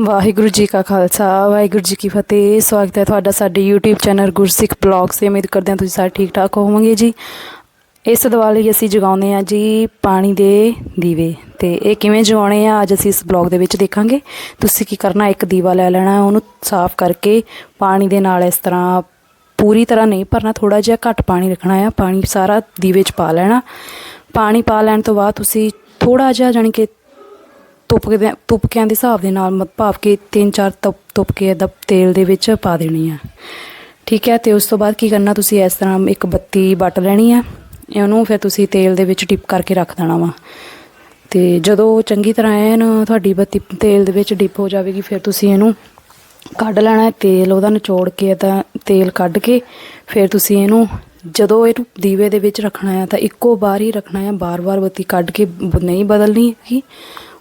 ਵਾਹਿਗੁਰੂ ਜੀ ਕਾ ਖਾਲਸਾ, ਵਾਹਿਗੁਰੂ ਜੀ ਕੀ ਫਤਿਹ। ਸਵਾਗਤ ਹੈ ਤੁਹਾਡਾ ਸਾਡੇ YouTube ਚੈਨਲ ਗੁਰਸਿੱਖ ਬਲੌਗਸ ਤੇ। ਉਮੀਦ ਕਰਦੇ ਹਾਂ ਤੁਸੀਂ ਸਾਰੇ ਠੀਕ ਠਾਕ ਹੋਵੋਗੇ ਜੀ। ਇਸ ਦੀਵਾਲੀ ਅਸੀਂ ਜਗਾਉਂਦੇ ਆ ਜੀ ਪਾਣੀ ਦੇ ਦੀਵੇ। ਤੇ ਇਹ ਕਿਵੇਂ ਜਗਾਉਣੇ ਆ, ਅੱਜ ਅਸੀਂ ਇਸ ਬਲੌਗ ਦੇ ਵਿੱਚ ਦੇਖਾਂਗੇ। ਤੁਸੀਂ ਕੀ ਕਰਨਾ, ਇੱਕ ਦੀਵਾ ਲੈ ਲੈਣਾ, ਉਹਨੂੰ ਸਾਫ਼ ਕਰਕੇ ਪਾਣੀ ਦੇ ਨਾਲ ਇਸ ਤਰ੍ਹਾਂ ਪੂਰੀ ਤਰ੍ਹਾਂ ਨਹੀਂ ਭਰਨਾ ਥੋੜਾ ਜਿਹਾ ਘੱਟ ਪਾਣੀ ਰੱਖਣਾ ਆ। ਪਾਣੀ ਸਾਰਾ ਦੀਵੇ 'ਚ ਪਾ ਲੈਣਾ। ਪਾਣੀ ਪਾ ਲੈਣ ਤੋਂ ਬਾਅਦ ਤੁਸੀਂ ਥੋੜਾ ਜਿਹਾ ਜਾਣੀ ਕਿ ਤੁਪਕੇ ਦੇ ਤੁਪਕਿਆਂ ਦੇ ਹਿਸਾਬ ਦੇ ਨਾਲ ਮਤ ਭਾਵ ਕਿ ਤਿੰਨ ਚਾਰ ਤੁਪ ਤੁਪਕੇ ਦਾ ਤੇਲ ਦੇ ਵਿੱਚ ਪਾ ਦੇਣੀ ਆ। ਠੀਕ ਹੈ, ਤੇ ਉਸ ਤੋਂ ਬਾਅਦ ਕੀ ਕਰਨਾ ਤੁਸੀਂ ਇਸ ਤਰ੍ਹਾਂ ਇੱਕ ਬੱਤੀ ਵੱਟ ਲੈਣੀ ਆ, ਇਹਨੂੰ ਫਿਰ ਤੁਸੀਂ ਤੇਲ ਦੇ ਵਿੱਚ ਡਿਪ ਕਰਕੇ ਰੱਖ ਦੇਣਾ ਵਾ। ਤੇ ਜਦੋਂ ਚੰਗੀ ਤਰ੍ਹਾਂ ਐਨ ਤੁਹਾਡੀ ਬੱਤੀ ਤੇਲ ਦੇ ਵਿੱਚ ਡਿਪ ਹੋ ਜਾਵੇਗੀ, ਫਿਰ ਤੁਸੀਂ ਇਹਨੂੰ ਕੱਢ ਲੈਣਾ, ਤੇਲ ਉਹਦਾ ਨਿਚੋੜ ਕੇ ਤਾਂ ਤੇਲ ਕੱਢ ਕੇ ਫਿਰ ਤੁਸੀਂ ਇਹਨੂੰ ਜਦੋਂ ਇਹਨੂੰ ਦੀਵੇ ਦੇ ਵਿੱਚ ਰੱਖਣਾ ਆ ਤਾਂ ਇੱਕੋ ਵਾਰ ਹੀ ਰੱਖਣਾ ਆ ਬਾਰ-ਬਾਰ ਬੱਤੀ ਕੱਢ ਕੇ ਬ- ਨਹੀਂ ਬਦਲਣੀ ਹੈਗੀ।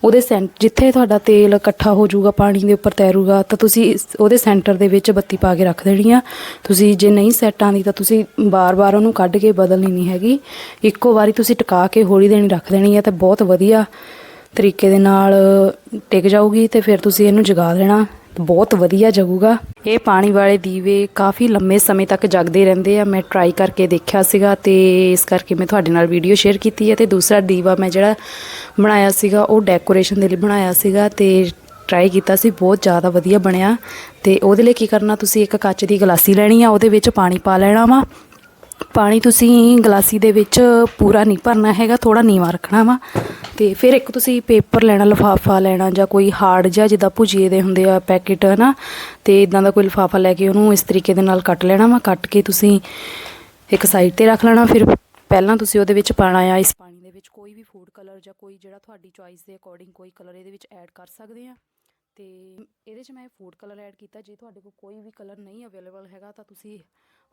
ਉਹਦੇ ਸੈਂਟ ਜਿੱਥੇ ਤੁਹਾਡਾ ਤੇਲ ਇਕੱਠਾ ਹੋ ਜਾਊਗਾ, ਪਾਣੀ ਦੇ ਉੱਪਰ ਤੈਰੂਗਾ, ਤਾਂ ਤੁਸੀਂ ਇਸ- ਉਹਦੇ ਸੈਂਟਰ ਦੇ ਵਿੱਚ ਬੱਤੀ ਪਾ ਕੇ ਰੱਖ ਦੇਣੀ ਆ। ਤੁਸੀਂ ਜੇ ਨਹੀਂ ਸੈੱਟ ਆਉਂਦੀ ਤਾਂ ਤੁਸੀਂ ਬਾਰ-ਬਾਰ ਉਹਨੂੰ ਕੱਢ ਕੇ ਬਦਲਣੀ ਨਹੀਂ ਹੈਗੀ। ਇੱਕੋ ਵਾਰੀ ਤੁਸੀਂ ਟਿਕਾ ਕੇ ਹੌਲੀ ਦੇਣੀ ਰੱਖ ਦੇਣੀ ਆ ਤਾਂ ਬਹੁਤ ਵਧੀਆ ਤਰੀਕੇ ਦੇ ਨਾਲ ਟਿਕ ਜਾਊਗੀ ਤੇ ਫਿਰ ਤੁਸੀਂ ਇਹਨੂੰ ਜਗਾ ਦੇਣਾ। ਬਹੁਤ ਵਧੀਆ ਜਗੂਗਾ ਇਹ ਪਾਣੀ ਵਾਲੇ ਦੀਵੇ ਕਾਫੀ ਲੰਮੇ ਸਮੇਂ ਤੱਕ ਜਗਦੇ ਰਹਿੰਦੇ ਆ। ਮੈਂ ਟਰਾਈ ਕਰਕੇ ਦੇਖਿਆ ਸੀਗਾ ਤੇ ਇਸ ਕਰਕੇ ਮੈਂ ਤੁਹਾਡੇ ਨਾਲ ਵੀਡੀਓ ਸ਼ੇਅਰ ਕੀਤੀ ਹੈ ਤੇ ਦੂਸਰਾ ਦੀਵਾ ਮੈਂ ਜਿਹੜਾ ਬਣਾਇਆ ਸੀਗਾ, ਉਹ ਡੈਕੋਰੇਸ਼ਨ ਦੇ ਲਈ ਬਣਾਇਆ ਸੀਗਾ ਤੇ ਟਰਾਈ ਕੀਤਾ ਸੀ, ਬਹੁਤ ਜ਼ਿਆਦਾ ਵਧੀਆ ਬਣਿਆ ਤੇ ਉਹਦੇ ਲਈ ਕੀ ਕਰਨਾ, ਤੁਸੀਂ ਇੱਕ ਕੱਚ ਦੀ ਗਲਾਸੀ ਲੈਣੀ ਆ, ਉਹਦੇ ਵਿੱਚ ਪਾਣੀ ਪਾ ਲੈਣਾ ਵਾ ਪਾਣੀ ਤੁਸੀਂ ਗਲਾਸੀ ਦੇ ਵਿੱਚ ਪੂਰਾ ਨਹੀਂ ਭਰਨਾ ਹੈਗਾ ਥੋੜਾ ਨੀਵਾ ਰੱਖਣਾ ਵਾ। ਤੇ ਫਿਰ ਇੱਕ ਤੁਸੀਂ ਪੇਪਰ ਲੈਣਾ, ਲਫਾਫਾ ਲੈਣਾ ਜਾਂ ਕੋਈ ਹਾਰਡ ਜਿਹਾ ਜਿੱਦਾਂ ਭੁਜੀਏ ਦੇ ਹੁੰਦੇ ਆ ਪੈਕੇਟ, ਹਨਾ। ਤੇ ਇਦਾਂ ਦਾ ਕੋਈ ਲਫਾਫਾ ਲੈ ਕੇ ਉਹਨੂੰ ਇਸ ਤਰੀਕੇ ਦੇ ਨਾਲ ਕੱਟ ਲੈਣਾ ਵਾ। ਕੱਟ ਕੇ ਤੁਸੀਂ ਇੱਕ ਸਾਈਡ ਤੇ ਰੱਖ ਲੈਣਾ। ਫਿਰ ਪਹਿਲਾਂ ਤੁਸੀਂ ਉਹਦੇ ਵਿੱਚ ਪਾਣਾ ਆ, ਇਸ ਪਾਣੀ ਦੇ ਵਿੱਚ ਕੋਈ ਵੀ ਫੂਡ ਕਲਰ ਜਾਂ ਕੋਈ ਜਿਹੜਾ ਤੁਹਾਡੀ ਚੋਇਸ ਦੇ ਅਕੋਰਡਿੰਗ ਕੋਈ ਕਲਰ ਇਹਦੇ ਵਿੱਚ ਐਡ ਕਰ ਸਕਦੇ ਆ। ਤੇ ਇਹਦੇ 'ਚ ਮੈਂ ਫੂਡ ਕਲਰ ਐਡ ਕੀਤਾ, ਜੇ ਤੁਹਾਡੇ ਕੋਲ ਕੋਈ ਵੀ ਕਲਰ ਨਹੀਂ ਅਵੇਲੇਬਲ ਹੈਗਾ, ਤਾਂ ਤੁਸੀਂ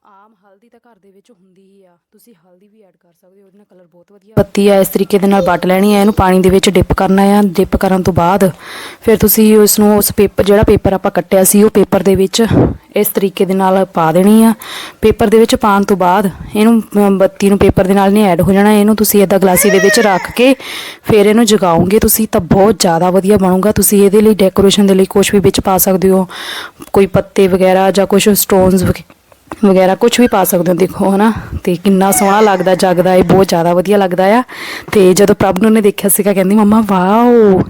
ਆਮ ਹਲਦੀ ਤਾਂ ਘਰ ਦੇ ਵਿੱਚ ਹੁੰਦੀ ਹੀ ਆ, ਤੁਸੀਂ ਹਲਦੀ ਵੀ ਐਡ ਕਰ ਸਕਦੇ ਹੋ, ਉਹਦੇ ਨਾਲ ਕਲਰ ਬਹੁਤ ਵਧੀਆ ਪੱਤੀ ਆ, ਇਸ ਤਰੀਕੇ ਦੇ ਨਾਲ ਵੱਟ ਲੈਣੀ ਆ, ਇਹਨੂੰ ਪਾਣੀ ਦੇ ਵਿੱਚ ਡਿਪ ਕਰਨਾ ਆ ਡਿਪ ਕਰਨ ਤੋਂ ਬਾਅਦ ਫਿਰ ਤੁਸੀਂ ਉਸ ਨੂੰ ਉਸ ਪੇਪਰ ਜਿਹੜਾ ਪੇਪਰ ਆਪਾਂ ਕੱਟਿਆ ਸੀ, ਉਹ ਪੇਪਰ ਦੇ ਵਿੱਚ ਇਸ ਤਰੀਕੇ ਦੇ ਨਾਲ ਪਾ ਦੇਣੀ ਆ। ਪੇਪਰ ਦੇ ਵਿੱਚ ਪਾਉਣ ਤੋਂ ਬਾਅਦ ਇਹਨੂੰ ਬੱਤੀ ਨੂੰ ਪੇਪਰ ਦੇ ਨਾਲ ਨਹੀਂ ਐਡ ਹੋ ਜਾਣਾ, ਇਹਨੂੰ ਤੁਸੀਂ ਇਦਾਂ ਗਲਾਸੀ ਦੇ ਵਿੱਚ ਰੱਖ ਕੇ ਫਿਰ ਇਹਨੂੰ ਜਗਾਓਗੇ, ਤੁਸੀਂ ਤਾਂ ਬਹੁਤ ਜ਼ਿਆਦਾ ਵਧੀਆ ਬਣੂਗਾ, ਤੁਸੀਂ ਇਹਦੇ ਲਈ ਡੈਕੋਰੇਸ਼ਨ ਦੇ ਲਈ ਕੁਝ ਵੀ ਵਿੱਚ ਪਾ ਸਕਦੇ ਹੋ। ਕੋਈ ਪੱਤੇ ਵਗੈਰਾ ਜਾਂ ਕੁਝ ਸਟੋਨਸ ਵਗੈਰਾ ਕੁਝ ਵੀ ਪਾ ਸਕਦੇ ਹੋ, ਦੇਖੋ, ਹਨਾ। ਤੇ ਕਿੰਨਾ ਸੋਹਣਾ ਲੱਗਦਾ, ਜਗਦਾ, ਇਹ ਬਹੁਤ ਜ਼ਿਆਦਾ ਵਧੀਆ ਲੱਗਦਾ ਆ। ਤੇ ਜਦੋਂ ਪ੍ਰਭੂ ਨੇ ਦੇਖਿਆ ਸੀਗਾ, ਕਹਿੰਦੀ, ਮੰਮਾ, ਵਾਓ!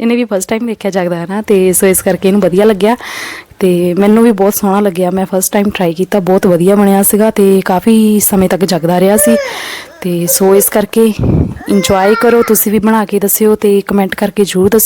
ਇਹਨੇ ਵੀ ਫਸਟ ਟਾਈਮ ਦੇਖਿਆ ਜਗਦਾ ਹੈ ਨਾ ਤੇ ਸੋ ਇਸ ਕਰਕੇ ਇਹਨੂੰ ਵਧੀਆ ਲੱਗਿਆ। ਤੇ ਮੈਨੂੰ ਵੀ ਬਹੁਤ ਸੋਹਣਾ ਲੱਗਿਆ। ਮੈਂ ਫਸਟ ਟਾਈਮ ਟਰਾਈ ਕੀਤਾ, ਬਹੁਤ ਵਧੀਆ ਬਣਿਆ ਸੀਗਾ ਤੇ ਕਾਫੀ ਸਮੇਂ ਤੱਕ ਜਗਦਾ ਰਿਹਾ ਸੀ। ਤੇ ਸੋ ਇਸ ਕਰਕੇ ਇੰਜੋਏ ਕਰੋ, ਤੁਸੀਂ ਵੀ ਬਣਾ ਕੇ ਦੱਸਿਓ ਤੇ ਕਮੈਂਟ ਕਰਕੇ ਜ਼ਰੂਰ ਦੱਸਿਓ